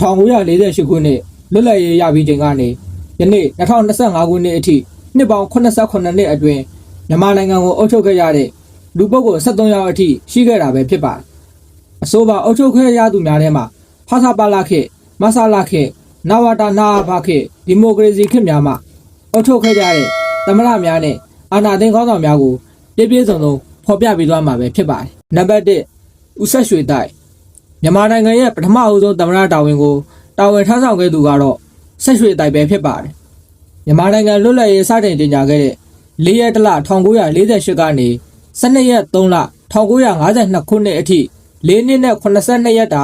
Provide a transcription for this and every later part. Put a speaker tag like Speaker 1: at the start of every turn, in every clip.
Speaker 1: 1948ခုနှစ်လွတ်လပ်ရေးရပြီးချိန်ကနေယနေ့2025ခုနှစ်အထိနှစ်ပေါင်း89နှစ်အတွင်းမြန်မာနိုင်ငံကိုအုပ်ချုပ်ခဲ့ရတဲ့လူပုဂ္ဂိုလ်73ယောက်အထိရှိခဲ့တာပဲဖြစ်ပါတယ်။အဆိုပါအုပ်ချုပ်ခဲ့ရသူများထဲမှာဖသပါလာခေတ်မဆလာခေတ်နဝတာနာဘခေတ်ဒီမိုကရေစီခေတ်များမှာအုပ်ချုပ်ခဲ့ကြတဲ့သမရများနဲ့အာဏာသိမ်းခေါင်းဆောင်များကိုပြည့်ပြည့်စုံစုံဖော်ပြပေးသွားမှာပဲဖြစ်ပါတယ်။နံပါတ်1ဦးဆက်ရွှေတိုက် မြန်မာနိုင်ငံရဲ့ပထမအဦးဆုံးသမ္မတတာဝန်ကိုတာဝန်ထမ်းဆောင်ခဲ့သူကတော့ဆက်ရွှေတိုက်ပဲဖြစ်ပါတယ်။မြန်မာနိုင်ငံလွတ်လပ်ရေးစတင်ကြေညာခဲ့တဲ့၄ရက်တလ1948ကနေ12ရက်3လ1952ခုနှစ်အထိ၄နှစ်နဲ့82ရက်တာ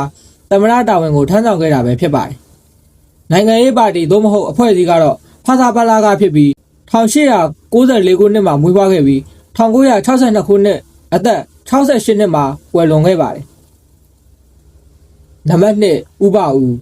Speaker 1: သမ္မတတာဝန်ကိုထမ်းဆောင်ခဲ့တာပဲဖြစ်ပါတယ်။နိုင်ငံရေးပါတီသို့မဟုတ်အဖွဲ့အစည်းကတော့ဖာသာပလာကဖြစ်ပြီး1894ခုနှစ်မှာမွေးဖွားခဲ့ပြီး1962ခုနှစ်အသက်68နှစ်မှာကွယ်လွန်ခဲ့ပါတယ်။ နံပါတ်1ဥပဦး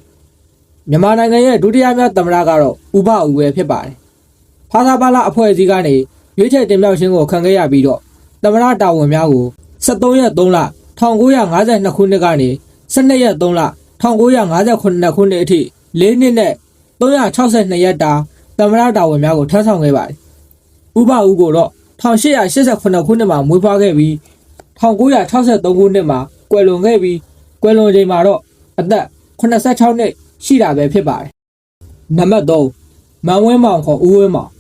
Speaker 1: မြန်မာနိုင်ငံရဲ့ဒုတိယမြောက်သမ္မတကတော့ဥပဦးပဲဖြစ်ပါတယ်။ဖာသာပါလာအဖွဲ့အစည်းကနေရွေးချယ်တင်မြှောက်ခြင်းကိုခံခဲ့ရပြီးတော့သမ္မတတာဝန်များကို73ရက်3လ1952ခုနှစ်ကနေ12ရက်3လ1958ခုနှစ်အထိ၄နှစ်နဲ့362ရက်တာသမ္မတတာဝန်များကိုထမ်းဆောင်ခဲ့ပါတယ်။ဥပဦးကိုတော့1888ခုနှစ်မှာမွေးဖွားခဲ့ပြီး1963ခုနှစ်မှာကွယ်လွန်ခဲ့ပြီးကွယ်လွန်ချိန်မှာတော့ အသက်86နှစ်ရှိတာပဲဖြစ်ပါတယ်။နံပါတ်3မန်ဝင်းမောင်ခေါ်ဦးဝင်းမောင်